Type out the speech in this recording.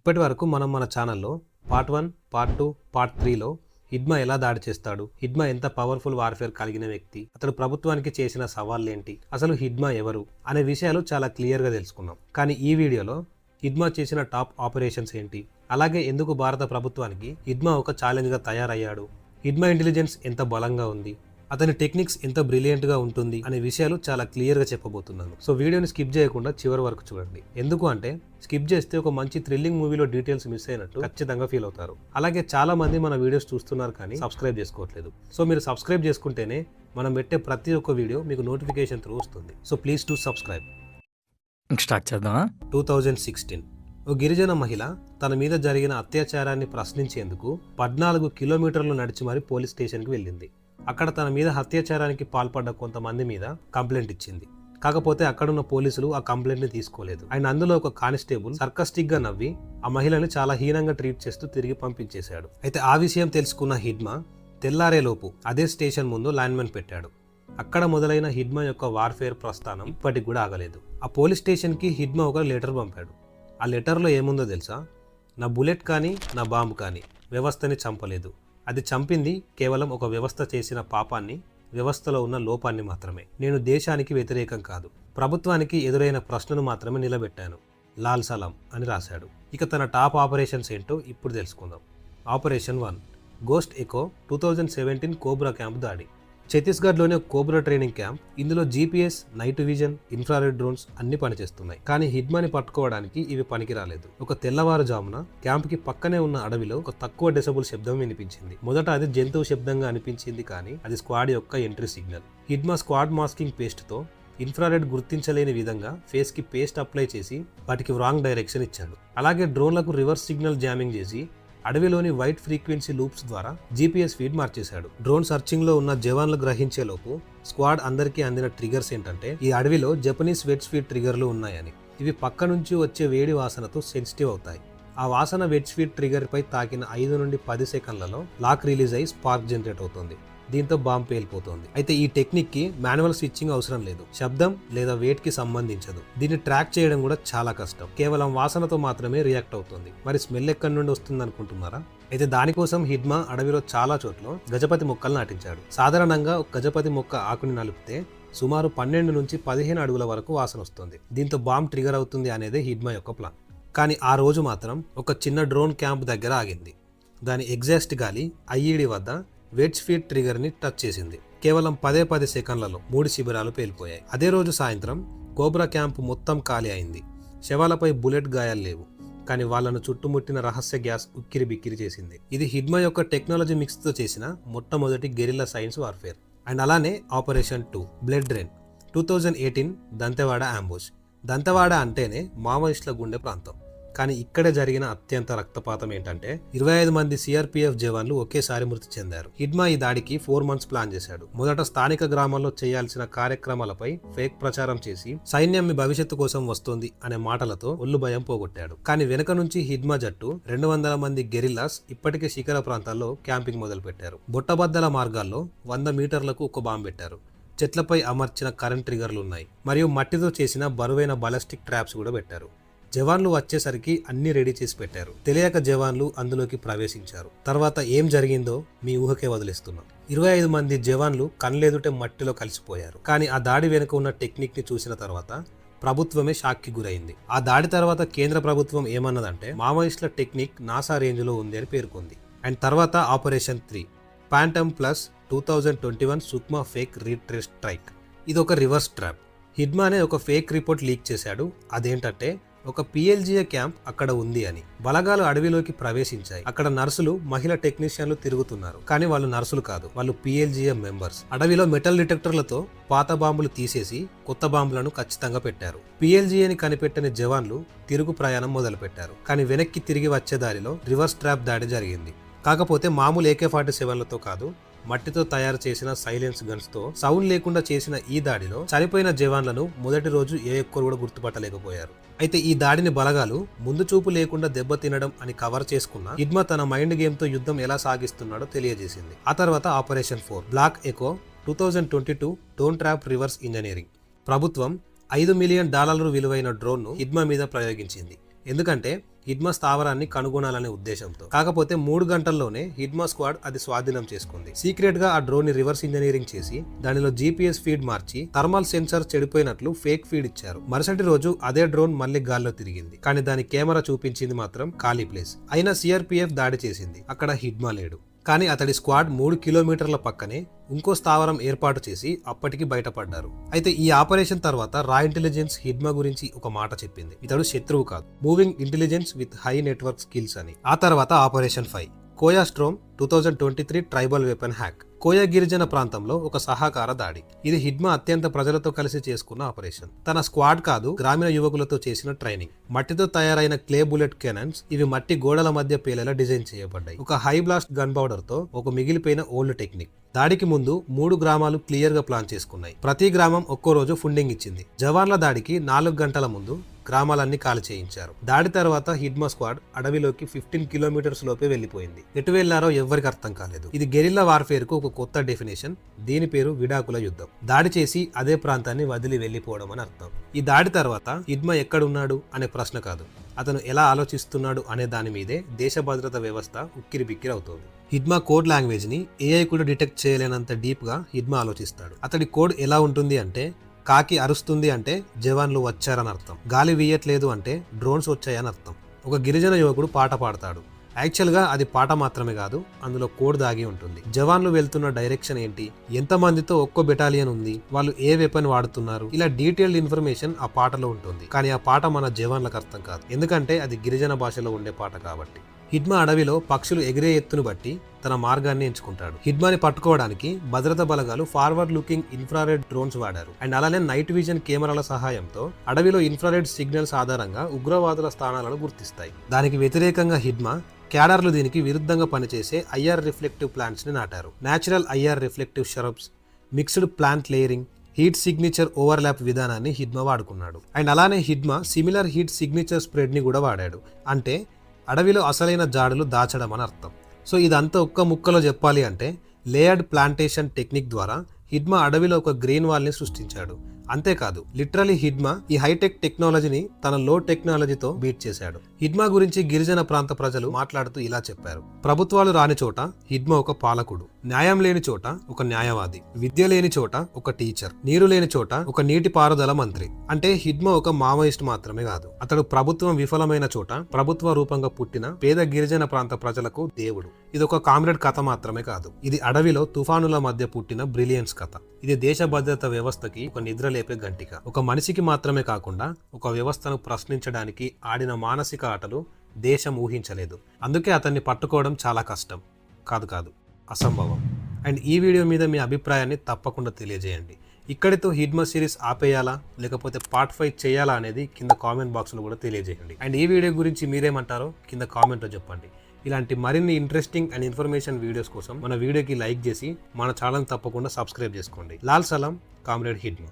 ఇప్పటి వరకు మనం మన ఛానల్లో part one part two part త్రీలో హిడ్మా ఎలా దాడి చేస్తాడు హిడ్మా ఎంత పవర్ఫుల్ వార్ఫేర్ కలిగిన వ్యక్తి అతడు ప్రభుత్వానికి చేసిన సవాళ్ళేంటి అసలు హిడ్మా ఎవరు అనే విషయాలు చాలా క్లియర్గా తెలుసుకున్నాం. కానీ ఈ వీడియోలో హిడ్మా చేసిన టాప్ ఆపరేషన్స్ ఏంటి అలాగే ఎందుకు భారత ప్రభుత్వానికి హిడ్మా ఒక ఛాలెంజ్గా తయారయ్యాడు హిడ్మా ఇంటెలిజెన్స్ ఎంత బలంగా ఉంది అతని టెక్నిక్స్ ఎంత బ్రిలియంట్గా ఉంటుంది అనే విషయాలు చాలా క్లియర్గా చెప్పబోతున్నాను. సో వీడియోని స్కిప్ చేయకుండా చివరి వరకు చూడండి. ఎందుకు అంటే స్కిప్ చేస్తే ఒక మంచి థ్రిల్లింగ్ మూవీలో డీటెయిల్స్ మిస్ అయినట్టు ఖచ్చితంగా ఫీల్ అవుతారు. అలాగే చాలా మంది మన వీడియోస్ చూస్తున్నారు కానీ సబ్స్క్రైబ్ చేసుకోవట్లేదు. సో మీరు సబ్స్క్రైబ్ చేసుకుంటేనే మనం పెట్టే ప్రతి ఒక్క వీడియో మీకు నోటిఫికేషన్ త్రూ వస్తుంది. So please to subscribe. Start చేద్దామా? Two thousand sixteen. ఓ గిరిజన మహిళ తన మీద జరిగిన అత్యాచారాన్ని ప్రశ్నించేందుకు పద్నాలుగు కిలోమీటర్లు నడిచి మరి పోలీస్ స్టేషన్కి వెళ్ళింది. అక్కడ తన మీద హత్యాచారానికి పాల్పడ్డ కొంతమంది మీద కంప్లైంట్ ఇచ్చింది. కాకపోతే అక్కడున్న పోలీసులు ఆ కంప్లైంట్ని తీసుకోలేదు. అండ్ అందులో ఒక కానిస్టేబుల్ సర్కస్టిక్గా నవ్వి ఆ మహిళని చాలా హీనంగా ట్రీట్ చేస్తూ తిరిగి పంపించేశాడు. అయితే ఆ విషయం తెలుసుకున్న హిడ్మా తెల్లారేలోపు అదే స్టేషన్ ముందు లైన్మెన్ పెట్టాడు. అక్కడ మొదలైన హిడ్మా యొక్క వార్ఫేర్ ప్రస్థానం ఇప్పటికి కూడా ఆగలేదు. ఆ పోలీస్ స్టేషన్కి హిడ్మా ఒక లెటర్ పంపాడు. ఆ లెటర్లో ఏముందో తెలుసా? నా బుల్లెట్ కానీ నా బాంబు కానీ వ్యవస్థని చంపలేదు. అది చంపింది కేవలం ఒక వ్యవస్థ చేసిన పాపాన్ని వ్యవస్థలో ఉన్న లోపాన్ని మాత్రమే. నేను దేశానికి వ్యతిరేకం కాదు. ప్రభుత్వానికి ఎదురైన ప్రశ్నను మాత్రమే నిలబెట్టాను. లాల్ సలాం అని రాశాడు. ఇక తన టాప్ ఆపరేషన్స్ ఏంటో ఇప్పుడు తెలుసుకుందాం. Operation one ghost echo two thousand seventeen cobra camp దాడి. ఛత్తీస్గఢ్లోని ఒక కోబ్రా ట్రైనింగ్ క్యాంప్ ఇందులో GPS night vision infrared drones అన్ని పనిచేస్తున్నాయి. కానీ హిడ్మాని పట్టుకోవడానికి ఇవి పనికి రాలేదు ఒక తెల్లవారుజామున క్యాంప్కి పక్కనే ఉన్న అడవిలో ఒక తక్కువ డెసబుల్ శబ్దం వినిపించింది. మొదట అది జంతువు శబ్దంగా అనిపించింది కానీ అది స్క్వాడ్ యొక్క entry signal. Hidma squad masking పేస్ట్తో infrared గుర్తించలేని విధంగా ఫేస్కి పేస్ట్ అప్లై చేసి వాటికి రాంగ్ డైరెక్షన్ ఇచ్చాడు. అలాగే డ్రోన్లకు రివర్స్ సిగ్నల్ జామింగ్ చేసి అడవిలోని వైట్ ఫ్రీక్వెన్సీ లూప్స్ ద్వారా జీపీఎస్ ఫీడ్ మార్చేశాడు. డ్రోన్ సర్చింగ్లో ఉన్న జవాన్లు గ్రహించే లోపు స్క్వాడ్ అందరికీ అందిన ట్రిగర్స్ ఏంటంటే ఈ అడవిలో జపనీస్ వెట్ స్వీట్ ట్రిగర్లు ఉన్నాయని. ఇవి పక్క నుంచి వచ్చే వేడి వాసనతో సెన్సిటివ్ అవుతాయి. ఆ వాసన వెట్ స్వీట్ ట్రిగర్ పై తాకిన ఐదు నుండి పది సెకండ్లలో లాక్ రిలీజ్ అయి స్పార్క్ జనరేట్ అవుతుంది. దీంతో బాంబ్ పేలిపోతుంది. అయితే ఈ టెక్నిక్కి మాన్యువల్ స్విచ్చింగ్ అవసరం లేదు. శబ్దం లేదా వెయిట్కి సంబంధించదు. దీన్ని ట్రాక్ చేయడం కూడా చాలా కష్టం. కేవలం వాసనతో మాత్రమే రియాక్ట్ అవుతుంది. మరి స్మెల్ ఎక్కడి నుండి వస్తుంది అనుకుంటున్నారా అయితే దానికోసం హిడ్మా అడవిలో చాలా చోట్ల గజపతి మొక్కలు నాటించాడు. సాధారణంగా ఒక గజపతి మొక్క ఆకుని నలిపితే సుమారు పన్నెండు నుంచి పదిహేను అడుగుల వరకు వాసన వస్తుంది. దీంతో బాంబ్ ట్రిగర్ అవుతుంది అనేదే హిడ్మా యొక్క ప్లాన్. కానీ ఆ రోజు మాత్రం ఒక చిన్న డ్రోన్ క్యాంప్ దగ్గర ఆగింది. దాని ఎగ్జాస్ట్ గాలి ఐఈడి వద్ద వెడ్జ్ ఫీట్ ట్రిగర్ని టచ్ చేసింది. కేవలం పదే పది సెకండ్లలో మూడు శిబిరాలు పేలిపోయాయి. అదే రోజు సాయంత్రం కోబ్రా క్యాంప్ మొత్తం ఖాళీ అయింది. శవాలపై బుల్లెట్ గాయాలు లేవు. కానీ వాళ్ళను చుట్టుముట్టిన రహస్య గ్యాస్ ఉక్కిరి బిక్కిరి చేసింది. ఇది హిడ్మా యొక్క టెక్నాలజీ మిక్స్తో చేసిన మొట్టమొదటి గెరిల్లా సైన్స్ వార్ఫేర్. అండ్ అలానే operation two blood drain. Two thousand eighteen Dantewada ambush Dantewada అంటేనే మావోయిస్టుల గుండె ప్రాంతం. కానీ ఇక్కడే జరిగిన అత్యంత రక్తపాతం ఏంటంటే ఇరవై ఐదు మంది సిఆర్పిఎఫ్ జవాన్లు ఒకేసారి మృతి చెందారు. హిడ్మా ఈ దాడికి ఫోర్ మంత్స్ ప్లాన్ చేశాడు. మొదట స్థానిక గ్రామాల్లో చేయాల్సిన కార్యక్రమాలపై ఫేక్ ప్రచారం చేసి సైన్యం మీ భవిష్యత్తు కోసం వస్తుంది అనే మాటలతో ఒళ్ళు భయం పోగొట్టాడు. కానీ వెనుక నుంచి హిడ్మా జట్టు రెండు వందల మంది గెరిల్లాస్ ఇప్పటికే శిఖర ప్రాంతాల్లో క్యాంపింగ్ మొదలు పెట్టారు బుట్టబద్దల మార్గాల్లో వంద మీటర్లకు ఒక బాంబు పెట్టారు. చెట్లపై అమర్చిన కరెంట్ ట్రిగర్లు ఉన్నాయి. మరియు మట్టితో చేసిన బరువైన బాలిస్టిక్ ట్రాప్స్ కూడా పెట్టారు. జవాన్లు వచ్చేసరికి అన్ని రెడీ చేసి పెట్టారు. తెలియక జవాన్లు అందులోకి ప్రవేశించారు. తర్వాత ఏం జరిగిందో మీ ఊహకే వదిలేస్తున్నాం. ఇరవై ఐదు మంది జవాన్లు కన్లేదుటే మట్టిలో కలిసిపోయారు. కానీ ఆ దాడి వెనుక ఉన్న టెక్నిక్ని చూసిన తర్వాత ప్రభుత్వమే షాక్కి గురైంది. ఆ దాడి తర్వాత కేంద్ర ప్రభుత్వం ఏమన్నదంటే మావోయిస్టుల టెక్నిక్ నాసా రేంజ్లో ఉంది అని పేర్కొంది. అండ్ తర్వాత operation three phantom plus two thousand twenty one Sukma fake retrace strike. ఇది ఒక రివర్స్ ట్రాప్. హిడ్మా అనే ఒక ఫేక్ రిపోర్ట్ లీక్ చేశాడు. అదేంటంటే ఒక పిఎల్జిఏ క్యాంప్ అక్కడ ఉంది అని. బలగాలు అడవిలోకి ప్రవేశించాయి. అక్కడ నర్సులు మహిళ టెక్నీషియన్లు తిరుగుతున్నారు. కానీ వాళ్ళు నర్సులు కాదు వాళ్ళు పిఎల్జిఏ మెంబర్స్. అడవిలో మెటల్ డిటెక్టర్లతో పాత బాంబులు తీసేసి కొత్త బాంబులను ఖచ్చితంగా పెట్టారు. పిఎల్జిఏని కనిపెట్టని జవాన్లు తిరుగు ప్రయాణం మొదలుపెట్టారు. కానీ వెనక్కి తిరిగి వచ్చే దారిలో రివర్స్ ట్రాప్ దాడి జరిగింది. కాకపోతే మామూలు ఏకే ఫార్టీ సెవెన్లతో కాదు మట్టితో తయారు చేసిన సైలెన్స్ గన్స్తో సౌండ్ లేకుండా చేసిన ఈ దాడిలో చనిపోయిన జవాన్లను మొదటి రోజు ఏ ఒక్కరు కూడా గుర్తుపట్టలేకపోయారు. అయితే ఈ దాడిని బలగాలు ముందు చూపు లేకుండా దెబ్బతినడం అని కవర్ చేసుకున్న హిడ్మా తన మైండ్ గేమ్తో యుద్ధం ఎలా సాగిస్తున్నాడో తెలియజేసింది. ఆ తర్వాత operation four black echo two thousand twenty two drone trap reverse engineering. ప్రభుత్వం ఐదు మిలియన్ డాలర్లు విలువైన డ్రోన్ను ను మీద ప్రయోగించింది. ఎందుకంటే హిడ్మా స్థావరాన్ని కనుగొనాలనే ఉద్దేశంతో. కాకపోతే మూడు గంటల్లోనే హిడ్మా స్క్వాడ్ అది స్వాధీనం చేసుకుంది. సీక్రెట్గా ఆ డ్రోన్ని రివర్స్ ఇంజనీరింగ్ చేసి దానిలో జీపీఎస్ ఫీడ్ మార్చి థర్మల్ సెన్సార్ చెడిపోయినట్లు ఫేక్ ఫీడ్ ఇచ్చారు. మరుసటి రోజు అదే డ్రోన్ మళ్ళీ గాల్లో తిరిగింది. కానీ దాని కెమెరా చూపించింది మాత్రం ఖాళీ ప్లేస్. అయినా సిఆర్పీఎఫ్ దాడి చేసింది. అక్కడ హిడ్మా లేడు. కానీ అతడి స్క్వాడ్ మూడు కిలోమీటర్ల పక్కనే ఇంకో స్థావరం ఏర్పాటు చేసి అప్పటికి బయటపడ్డారు. అయితే ఈ ఆపరేషన్ తర్వాత రా ఇంటెలిజెన్స్ హిడ్మా గురించి ఒక మాట చెప్పింది. ఇతడు శత్రువు కాదు. Moving intelligence with high network skills అని. ఆ తర్వాత operation five. కోయాస్ట్రోమ్ two thousand twenty three tribal weapon hack. Koya గిరిజన ప్రాంతంలో ఒక సహకార దాడి. ఇది హిడ్మా అత్యంత ప్రజలతో కలిసి చేసుకున్న ఆపరేషన్. తన స్క్వాడ్ కాదు గ్రామీణ యువకులతో చేసిన ట్రైనింగ్. మట్టితో తయారైన క్లే బుల్లెట్ కెనన్స్ ఇవి మట్టి గోడల మధ్య పేలేలా డిజైన్ చేయబడ్డాయి. ఒక హై బ్లాస్ట్ గన్ పౌడర్తో ఒక మిగిలిపోయిన ఓల్డ్ టెక్నిక్. దాడికి ముందు మూడు గ్రామాలు క్లియర్గా ప్లాన్ చేసుకున్నాయి. ప్రతి గ్రామం ఒక్కో రోజు ఫుండింగ్ ఇచ్చింది. జవాన్ల దాడికి నాలుగు గంటల ముందు గ్రామాలన్నీ కాల్ చేయించారు. దాడి తర్వాత హిడ్మా స్క్వాడ్ అడవిలోకి ఫిఫ్టీన్ కిలోమీటర్స్ లోపే వెళ్ళిపోయింది ఎటు వెళ్ళారో ఎవరికి అర్థం కాలేదు. ఇది గెరిల్లా వార్ఫేర్కు ఒక కొత్త డెఫినేషన్. దీని పేరు విడాకుల యుద్ధం. దాడి చేసి అదే ప్రాంతాన్ని వదిలి వెళ్ళిపోవడం అని అర్థం. ఈ దాడి తర్వాత హిడ్మా ఎక్కడున్నాడు అనే ప్రశ్న కాదు. అతను ఎలా ఆలోచిస్తున్నాడు అనే దాని మీదే దేశ భద్రత వ్యవస్థ ఉక్కిరి బిక్కిరి అవుతోంది. హిడ్మా కోడ్ లాంగ్వేజ్ని ఏఐ కూడా డిటెక్ట్ చేయలేనంత డీప్గా హిడ్మా ఆలోచిస్తాడు. అతడి కోడ్ ఎలా ఉంటుంది అంటే కాకి అరుస్తుంది అంటే జవాన్లు వచ్చారని అర్థం. గాలి వీయట్లేదు అంటే డ్రోన్స్ వచ్చాయని అర్థం. ఒక గిరిజన యువకుడు పాట పాడతాడు. యాక్చువల్గా అది పాట మాత్రమే కాదు అందులో కోడ్ దాగి ఉంటుంది. జవాన్లు వెళ్తున్న డైరెక్షన్ ఏంటి? ఎంతమందితో ఒక్కో బెటాలియన్ ఉంది? వాళ్ళు ఏ వెపన్ వాడుతున్నారు? ఇలా డీటెయిల్డ్ ఇన్ఫర్మేషన్ ఆ పాటలో ఉంటుంది. కానీ ఆ పాట మన జవాన్లకు అర్థం కాదు. ఎందుకంటే అది గిరిజన భాషలో ఉండే పాట కాబట్టి. హిడ్మా అడవిలో పక్షులు ఎగిరే ఎత్తును బట్టి తన మార్గాన్ని ఎంచుకుంటాడు. హిడ్మాని పట్టుకోవడానికి భద్రతా బలగాలు ఫార్వర్డ్ లుకింగ్ ఇన్ఫ్రారెడ్ డ్రోన్స్ వాడారు. అండ్ అలానే నైట్ విజన్ కెమెరాల సహాయంతో అడవిలో ఇన్ఫ్రారెడ్ సిగ్నల్స్ ఆధారంగా ఉగ్రవాదుల స్థానాలను గుర్తిస్తాయి. దానికి వ్యతిరేకంగా హిడ్మా క్యాడర్లు దీనికి విరుద్ధంగా పనిచేసే ఐఆర్ రిఫ్లెక్టివ్ ప్లాంట్స్ని నాటారు. Natural IR reflective shrubs mixed plant layering heat signature overlap విధానాన్ని హిడ్మా వాడుకున్నాడు. అండ్ అలానే హిడ్మా సిమిలర్ హీట్ సిగ్నేచర్ స్ప్రెడ్ని కూడా వాడాడు. అంటే అడవిలో అసలైన జాడులు దాచడం అని అర్థం. సో ఇదంతా ఒక్క ముక్కలో చెప్పాలి అంటే లేయర్డ్ ప్లాంటేషన్ టెక్నిక్ ద్వారా హిడ్మా అడవిలో ఒక గ్రీన్ వాల్ని సృష్టించాడు. అంతేకాదు లిటరలీ హిడ్మా ఈ హైటెక్ టెక్నాలజీని తన లో టెక్నాలజీతో బీట్ చేశాడు. హిడ్మా గురించి గిరిజన ప్రాంత ప్రజలు మాట్లాడుతూ ఇలా చెప్పారు. ప్రభుత్వాలు రాని చోట హిడ్మా ఒక పాలకుడు న్యాయం లేని చోట ఒక న్యాయవాది విద్య లేని చోట ఒక టీచర్ నీరు లేని చోట ఒక నీటి పారుదల మంత్రి. అంటే హిడ్మా ఒక మావోయిస్ట్ మాత్రమే కాదు అతడు ప్రభుత్వం విఫలమైన చోట ప్రభుత్వ రూపంగా పుట్టిన పేద గిరిజన ప్రాంత ప్రజలకు దేవుడు. ఇది ఒక కామ్రేడ్ కథ మాత్రమే కాదు ఇది అడవిలో తుఫానుల మధ్య పుట్టిన బ్రిలియన్స్ కథ. ఇది దేశ భద్రత వ్యవస్థకి ఒక నిద్రలేపే గంటిక. ఒక మనిషికి మాత్రమే కాకుండా ఒక వ్యవస్థను ప్రశ్నించడానికి ఆడిన మానసిక ఆటలు దేశం ఊహించలేదు. అందుకే అతన్ని పట్టుకోవడం చాలా కష్టం. కాదు కాదు అసంభవం. అండ్ ఈ వీడియో మీద మీ అభిప్రాయాన్ని తప్పకుండా తెలియజేయండి. ఇక్కడితో హిడ్మా సిరీస్ ఆపేయాలా? లేకపోతే పార్ట్ ఫైవ్ చేయాలా అనేది కింద కామెంట్ బాక్స్లో కూడా తెలియజేయండి. అండ్ ఈ వీడియో గురించి మీరేమంటారో కింద కామెంట్లో చెప్పండి. ఇలాంటి మరిన్ని ఇంట్రెస్టింగ్ అండ్ ఇన్ఫర్మేషన్ వీడియోస్ కోసం మన వీడియోకి లైక్ చేసి మన ఛానల్ తప్పకుండా సబ్స్క్రైబ్ చేసుకోండి. లాల్ సలాం కామ్రేడ్ హిడ్మా